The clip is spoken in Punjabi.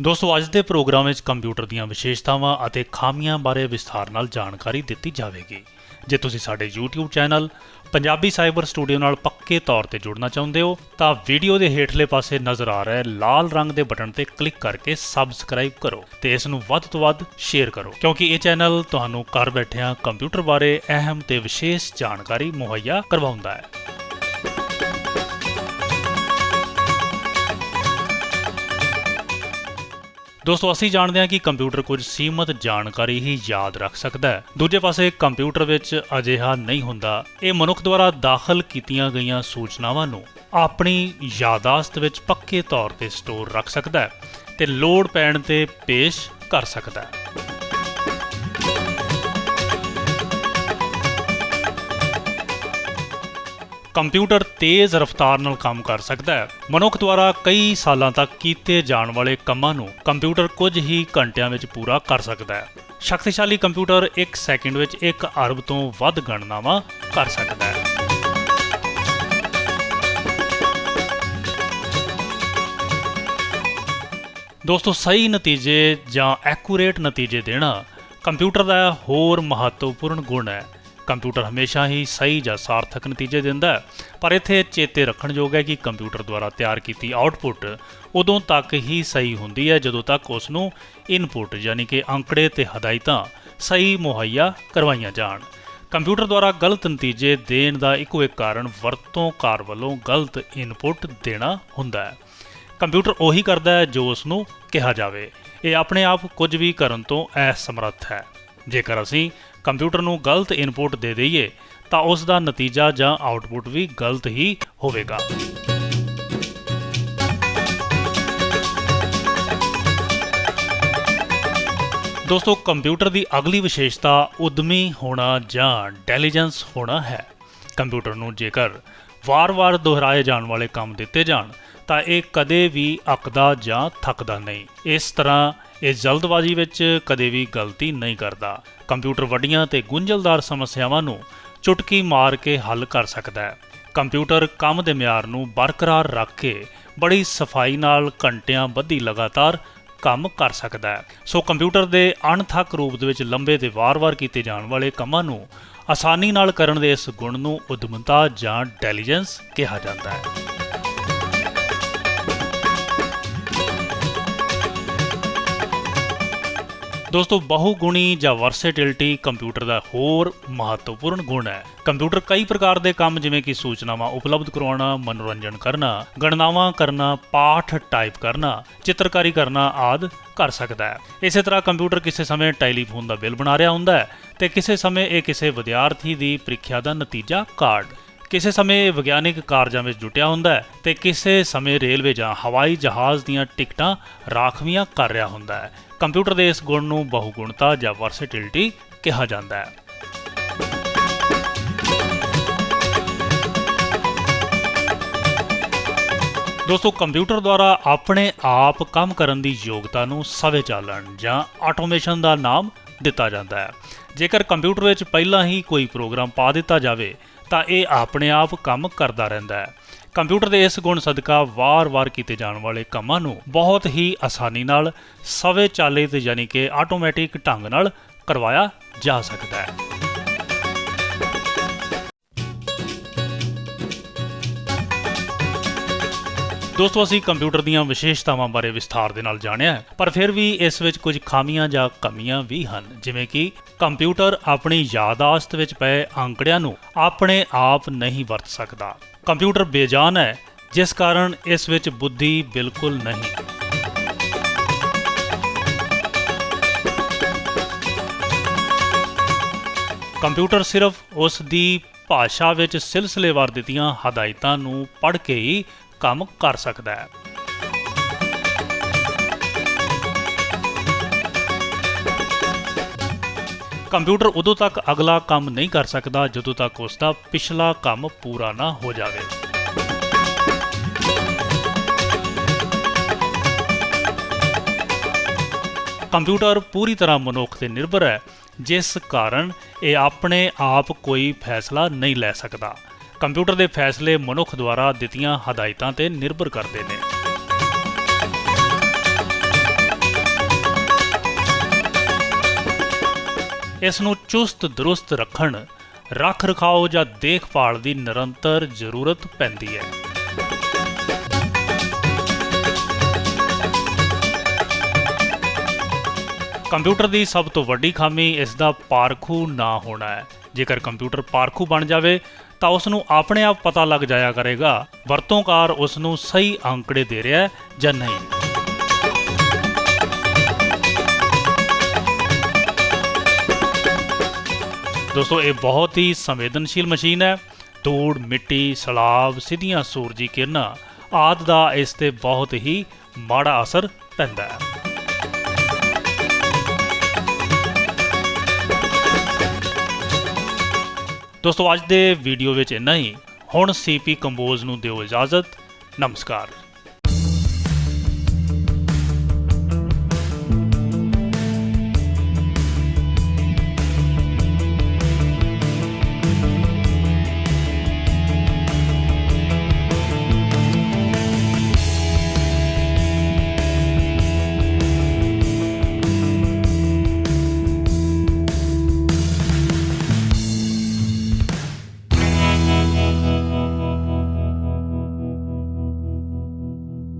ਦੋਸਤੋ, ਅੱਜ ਦੇ ਪ੍ਰੋਗਰਾਮ ਵਿੱਚ ਕੰਪਿਊਟਰ ਦੀਆਂ ਵਿਸ਼ੇਸ਼ਤਾਵਾਂ ਅਤੇ ਖਾਮੀਆਂ ਬਾਰੇ ਵਿਸਥਾਰ ਨਾਲ ਜਾਣਕਾਰੀ ਦਿੱਤੀ ਜਾਵੇਗੀ। ਜੇ ਤੁਸੀਂ ਸਾਡੇ YouTube channel Punjabi cyber studio ਨਾਲ ਪੱਕੇ ਤੌਰ ਤੇ ਜੁੜਨਾ ਚਾਹੁੰਦੇ ਹੋ, ਤਾਂ ਵੀਡੀਓ ਦੇ ਹੇਠਲੇ ਪਾਸੇ ਨਜ਼ਰ ਆ ਰਿਹਾ ਲਾਲ ਰੰਗ ਦੇ ਬਟਨ ਤੇ ਕਲਿੱਕ ਕਰਕੇ ਸਬਸਕ੍ਰਾਈਬ ਕਰੋ ਤੇ ਇਸ ਨੂੰ ਵੱਧ ਤੋਂ ਵੱਧ ਸ਼ੇਅਰ ਕਰੋ। ਕਿਉਂਕਿ ਇਹ ਚੈਨਲ ਤੁਹਾਨੂੰ ਘਰ ਬੈਠਿਆਂ ਕੰਪਿਊਟਰ ਬਾਰੇ ਅਹਿਮ ਤੇ ਵਿਸ਼ੇਸ਼ ਜਾਣਕਾਰੀ ਮੁਹੱਈਆ ਕਰਵਾਉਂਦਾ ਹੈ। ਦੋਸਤੋ, ਅਸੀਂ ਜਾਣਦੇ ਹਾਂ ਕਿ ਕੰਪਿਊਟਰ ਕੁਝ ਸੀਮਤ ਜਾਣਕਾਰੀ ਹੀ ਯਾਦ ਰੱਖ ਸਕਦਾ ਹੈ। ਦੂਜੇ ਪਾਸੇ, ਕੰਪਿਊਟਰ ਵਿੱਚ ਅਜਿਹਾ ਨਹੀਂ ਹੁੰਦਾ। ਇਹ ਮਨੁੱਖ ਦੁਆਰਾ ਦਾਖਲ ਕੀਤੀਆਂ ਗਈਆਂ ਸੂਚਨਾਵਾਂ ਨੂੰ ਆਪਣੀ ਯਾਦਾਸ਼ਤ ਵਿੱਚ ਪੱਕੇ ਤੌਰ ਤੇ ਸਟੋਰ ਰੱਖ ਸਕਦਾ ਹੈ ਤੇ ਲੋੜ ਪੈਣ ਤੇ ਪੇਸ਼ ਕਰ ਸਕਦਾ ਹੈ। ਕੰਪਿਊਟਰ ਤੇਜ਼ ਰਫ਼ਤਾਰ ਨਾਲ ਕੰਮ ਕਰ ਸਕਦਾ ਹੈ। ਮਨੁੱਖ ਦੁਆਰਾ ਕਈ ਸਾਲਾਂ ਤੱਕ ਕੀਤੇ ਜਾਣ ਵਾਲੇ ਕੰਮਾਂ ਨੂੰ ਕੰਪਿਊਟਰ ਕੁਝ ਹੀ ਘੰਟਿਆਂ ਵਿੱਚ ਪੂਰਾ ਕਰ ਸਕਦਾ ਹੈ। ਸ਼ਕਤੀਸ਼ਾਲੀ ਕੰਪਿਊਟਰ 1 ਸੈਕਿੰਡ ਵਿੱਚ 1 ਅਰਬ ਤੋਂ ਵੱਧ ਗਣਨਾਵਾਂ ਕਰ ਸਕਦਾ ਹੈ। ਦੋਸਤੋ, ਸਹੀ ਨਤੀਜੇ ਜਾਂ ਐਕੂਰੇਟ ਨਤੀਜੇ ਦੇਣਾ ਕੰਪਿਊਟਰ ਦਾ ਹੋਰ ਮਹੱਤਵਪੂਰਨ ਗੁਣ ਹੈ। ਕੰਪਿਊਟਰ ਹਮੇਸ਼ਾ ਹੀ ਸਹੀ ਜਾਂ ਸਾਰਥਕ ਨਤੀਜੇ ਦਿੰਦਾ ਹੈ। ਪਰ ਇੱਥੇ ਚੇਤੇ ਰੱਖਣਯੋਗ ਹੈ ਕਿ ਕੰਪਿਊਟਰ ਦੁਆਰਾ ਤਿਆਰ ਕੀਤੀ ਆਉਟਪੁੱਟ ਉਦੋਂ ਤੱਕ ਹੀ ਸਹੀ ਹੁੰਦੀ ਹੈ, ਜਦੋਂ ਤੱਕ ਉਸ ਨੂੰ ਇਨਪੁੱਟ ਯਾਨੀ ਕਿ ਅੰਕੜੇ ਤੇ ਹਦਾਇਤਾਂ ਸਹੀ ਮੁਹੱਈਆ ਕਰਵਾਈਆਂ ਜਾਣ। ਕੰਪਿਊਟਰ ਦੁਆਰਾ ਗਲਤ ਨਤੀਜੇ ਦੇਣ ਦਾ ਇੱਕੋ ਇੱਕ ਕਾਰਨ ਵਰਤੋਂਕਾਰ ਵੱਲੋਂ ਗਲਤ ਇਨਪੁੱਟ ਦੇਣਾ ਹੁੰਦਾ ਹੈ। ਕੰਪਿਊਟਰ ਉਹੀ ਕਰਦਾ ਹੈ ਜੋ ਉਸ ਨੂੰ ਕਿਹਾ ਜਾਵੇ। ਇਹ ਆਪਣੇ ਆਪ ਕੁਝ ਵੀ ਕਰਨ ਤੋਂ ਅਸਮਰੱਥ ਹੈ। ਜੇਕਰ ਅਸੀਂ ਕੰਪਿਊਟਰ ਨੂੰ ਗਲਤ ਇਨਪੁਟ ਦੇ ਦਈਏ, ਤਾਂ ਉਸ ਦਾ ਨਤੀਜਾ ਜਾਂ ਆਉਟਪੁੱਟ ਵੀ ਗਲਤ ਹੀ ਹੋਵੇਗਾ। ਦੋਸਤੋ, ਕੰਪਿਊਟਰ ਦੀ ਅਗਲੀ ਵਿਸ਼ੇਸ਼ਤਾ ਉਦਮੀ ਹੋਣਾ ਜਾਂ ਇੰਟੈਲੀਜੈਂਸ ਹੋਣਾ ਹੈ। ਕੰਪਿਊਟਰ ਨੂੰ ਜੇਕਰ ਵਾਰ-ਵਾਰ ਦੁਹਰਾਏ ਜਾਣ ਵਾਲੇ ਕੰਮ ਦਿੱਤੇ ਜਾਣ, ਤਾਂ ਇਹ ਕਦੇ ਵੀ ਅੱਕਦਾ ਜਾਂ ਥੱਕਦਾ ਨਹੀਂ। ਇਸ ਤਰ੍ਹਾਂ ਇਹ ਜਲਦਬਾਜ਼ੀ ਵਿੱਚ ਕਦੇ ਵੀ ਗਲਤੀ ਨਹੀਂ ਕਰਦਾ। ਕੰਪਿਊਟਰ ਵੱਡੀਆਂ ਤੇ ਗੁੰਝਲਦਾਰ ਸਮੱਸਿਆਵਾਂ ਨੂੰ ਚੁਟਕੀ ਮਾਰ ਕੇ ਹੱਲ ਕਰ ਸਕਦਾ ਹੈ। ਕੰਪਿਊਟਰ ਕੰਮ ਦੇ ਮਿਆਰ ਨੂੰ ਬਰਕਰਾਰ ਰੱਖ ਕੇ ਬੜੀ ਸਫ਼ਾਈ ਨਾਲ ਘੰਟਿਆਂ ਬੱਧੀ ਲਗਾਤਾਰ ਕੰਮ ਕਰ ਸਕਦਾ ਹੈ। ਸੋ ਕੰਪਿਊਟਰ ਦੇ ਅਣਥੱਕ ਰੂਪ ਦੇ ਵਿੱਚ ਲੰਬੇ ਤੇ ਵਾਰ-ਵਾਰ ਕੀਤੇ ਜਾਣ ਵਾਲੇ ਕੰਮਾਂ ਨੂੰ ਆਸਾਨੀ ਨਾਲ ਕਰਨ ਦੇ ਇਸ ਗੁਣ ਨੂੰ ਉਦਮਤਾ ਜਾਂ ਇੰਟੈਲੀਜੈਂਸ ਕਿਹਾ ਜਾਂਦਾ ਹੈ। ਦੋਸਤੋ, ਬਹੁਗੁਣੀ ਜਾਂ ਵਰਸੈਟਿਲਿਟੀ ਕੰਪਿਊਟਰ ਦਾ ਹੋਰ ਮਹੱਤਵਪੂਰਨ ਗੁਣ ਹੈ। ਕੰਪਿਊਟਰ ਕਈ ਪ੍ਰਕਾਰ ਦੇ ਕੰਮ, ਜਿਵੇਂ ਕਿ ਸੂਚਨਾਵਾਂ ਉਪਲਬਧ ਕਰਵਾਉਣਾ ਮਨੋਰੰਜਨ ਕਰਨਾ, ਗਣਨਾਵਾਂ ਕਰਨਾ, ਪਾਠ ਟਾਈਪ ਕਰਨਾ, ਚਿੱਤਰਕਾਰੀ ਕਰਨਾ ਆਦਿ ਕਰ ਸਕਦਾ ਹੈ। ਇਸੇ ਤਰ੍ਹਾਂ ਕੰਪਿਊਟਰ ਕਿਸੇ ਸਮੇਂ ਟੈਲੀਫੋਨ ਦਾ ਬਿੱਲ ਬਣਾ ਰਿਹਾ ਹੁੰਦਾ ਹੈ ਤੇ ਕਿਸੇ ਸਮੇਂ ਇਹ ਕਿਸੇ ਵਿਦਿਆਰਥੀ ਦੀ ਪ੍ਰੀਖਿਆ ਦਾ ਨਤੀਜਾ ਕਾਰਡ। ਕਿਸੇ ਸਮੇਂ ਵਿਗਿਆਨਿਕ ਕਾਰਜਾਂ ਵਿੱਚ ਜੁਟਿਆ ਹੁੰਦਾ ਹੈ ਤੇ ਕਿਸੇ ਸਮੇਂ ਰੇਲਵੇ ਜਾਂ ਹਵਾਈ ਜਹਾਜ਼ ਦੀਆਂ ਟਿਕਟਾਂ ਰਾਖਵੀਆਂ ਕਰ ਰਿਹਾ ਹੁੰਦਾ ਹੈ। ਕੰਪਿਊਟਰ ਦੇ ਇਸ ਗੁਣ ਨੂੰ ਬਹੁਗੁਣਤਾ ਜਾਂ ਵਰਸੈਟਿਲਿਟੀ ਕਿਹਾ ਜਾਂਦਾ ਹੈ। ਦੋਸਤੋ, ਕੰਪਿਊਟਰ ਦੁਆਰਾ ਆਪਣੇ ਆਪ ਕੰਮ ਕਰਨ ਦੀ ਯੋਗਤਾ ਨੂੰ ਸਵੈਚਾਲਨ ਜਾਂ ਆਟੋਮੇਸ਼ਨ ਦਾ ਨਾਮ ਦਿੱਤਾ ਜਾਂਦਾ ਹੈ। ਜੇਕਰ ਕੰਪਿਊਟਰ ਵਿੱਚ ਪਹਿਲਾਂ ਹੀ ਕੋਈ ਪ੍ਰੋਗਰਾਮ ਪਾ ਦਿੱਤਾ ਜਾਵੇ ਤਾਂ ਇਹ ਆਪਣੇ ਆਪ ਕੰਮ ਕਰਦਾ ਰਹਿੰਦਾ ਹੈ। ਕੰਪਿਊਟਰ ਦੇ ਇਸ ਗੁਣ ਸਦਕਾ ਵਾਰ-ਵਾਰ ਕੀਤੇ ਜਾਣ ਵਾਲੇ ਕੰਮਾਂ ਨੂੰ ਬਹੁਤ ਹੀ ਆਸਾਨੀ ਨਾਲ ਸਵੈਚਾਲਿਤ ਯਾਨੀ ਕਿ ਆਟੋਮੈਟਿਕ ਢੰਗ ਨਾਲ ਕਰਵਾਇਆ ਜਾ ਸਕਦਾ ਹੈ। ਦੋਸਤੋ, ਅਸੀਂ ਕੰਪਿਊਟਰ ਦੀਆਂ ਵਿਸ਼ੇਸ਼ਤਾਵਾਂ ਬਾਰੇ ਵਿਸਥਾਰ ਦੇ ਨਾਲ ਜਾਣਿਆ ਹੈ, ਪਰ ਫਿਰ ਵੀ ਇਸ ਵਿੱਚ ਕੁਝ ਖਾਮੀਆਂ ਜਾਂ ਕਮੀਆਂ ਵੀ ਹਨ। ਜਿਵੇਂ ਕਿ ਕੰਪਿਊਟਰ ਆਪਣੀ ਯਾਦਾਸ਼ਤ ਵਿੱਚ ਪਏ ਅੰਕੜਿਆਂ ਨੂੰ ਆਪਣੇ ਆਪ ਨਹੀਂ ਵਰਤ ਸਕਦਾ। ਕੰਪਿਊਟਰ ਬੇਜਾਨ ਹੈ, ਜਿਸ ਕਾਰਨ ਇਸ ਵਿੱਚ ਬੁੱਧੀ ਬਿਲਕੁਲ ਨਹੀਂ। ਕੰਪਿਊਟਰ ਸਿਰਫ ਉਸ ਦੀ ਭਾਸ਼ਾ ਵਿੱਚ ਸਿਲਸਿਲੇਵਾਰ ਦਿੱਤੀਆਂ ਹਦਾਇਤਾਂ ਨੂੰ ਪੜ੍ਹ ਕੇ ਹੀ ਕੰਮ ਕਰ ਸਕਦਾ ਹੈ। ਕੰਪਿਊਟਰ ਉਦੋਂ ਤੱਕ ਅਗਲਾ ਕੰਮ ਨਹੀਂ ਕਰ ਸਕਦਾ ਜਦੋਂ ਤੱਕ ਉਸ ਦਾ ਪਿਛਲਾ ਕੰਮ ਪੂਰਾ ਨਾ ਹੋ ਜਾਵੇ। ਕੰਪਿਊਟਰ ਪੂਰੀ ਤਰ੍ਹਾਂ ਮਨੁੱਖ ਤੇ ਨਿਰਭਰ ਹੈ, ਜਿਸ ਕਾਰਨ ਇਹ ਆਪਣੇ ਆਪ ਕੋਈ ਫੈਸਲਾ ਨਹੀਂ ਲੈ ਸਕਦਾ। ਕੰਪਿਊਟਰ ਦੇ ਫੈਸਲੇ ਮਨੁੱਖ ਦੁਆਰਾ ਦਿੱਤੀਆਂ ਹਦਾਇਤਾਂ ਤੇ ਨਿਰਭਰ ਕਰਦੇ ਨੇ। ਇਸ ਨੂੰ ਚੁਸਤ ਦਰੁਸਤ ਰੱਖਣ ਰੱਖ ਰਖਾਓ ਜਾਂ ਦੇਖਭਾਲ ਦੀ ਨਿਰੰਤਰ ਜ਼ਰੂਰਤ ਪੈਂਦੀ ਹੈ। ਕੰਪਿਊਟਰ ਦੀ ਸਭ ਤੋਂ ਵੱਡੀ ਖਾਮੀ ਇਸ ਦਾ ਪਾਰਖੂ ਨਾ ਹੋਣਾ ਹੈ। ਜੇਕਰ ਕੰਪਿਊਟਰ ਪਾਰਖੂ ਬਣ ਜਾਵੇ ਤਾਂ ਉਸ ਨੂੰ ਆਪਣੇ ਆਪ ਪਤਾ ਲੱਗ ਜਾਇਆ ਕਰੇਗਾ ਵਰਤੋਂਕਾਰ ਉਸ ਨੂੰ ਸਹੀ ਅੰਕੜੇ ਦੇ ਰਿਹਾ ਹੈ ਜਾਂ ਨਹੀਂ। ਦੋਸਤੋ, ਇਹ ਬਹੁਤ ਹੀ ਸੰਵੇਦਨਸ਼ੀਲ ਮਸ਼ੀਨ ਹੈ। ਧੂੜ, ਮਿੱਟੀ, ਸਲਾਬ, ਸਿੱਧੀਆਂ ਸੂਰਜੀ ਕਿਰਨਾਂ ਆਦਿ ਦਾ ਇਸ ਤੇ ਬਹੁਤ ਹੀ ਮਾੜਾ ਅਸਰ ਪੈਂਦਾ ਹੈ। ਦੋਸਤੋ ਅੱਜ ਦੇ ਵੀਡੀਓ ਵਿੱਚ ਇੰਨਾ ਹੀ। ਹੁਣ ਸੀਪੀ ਕੰਬੋਜ਼ ਨੂੰ ਦਿਓ ਇਜਾਜ਼ਤ। ਨਮਸਕਾਰ।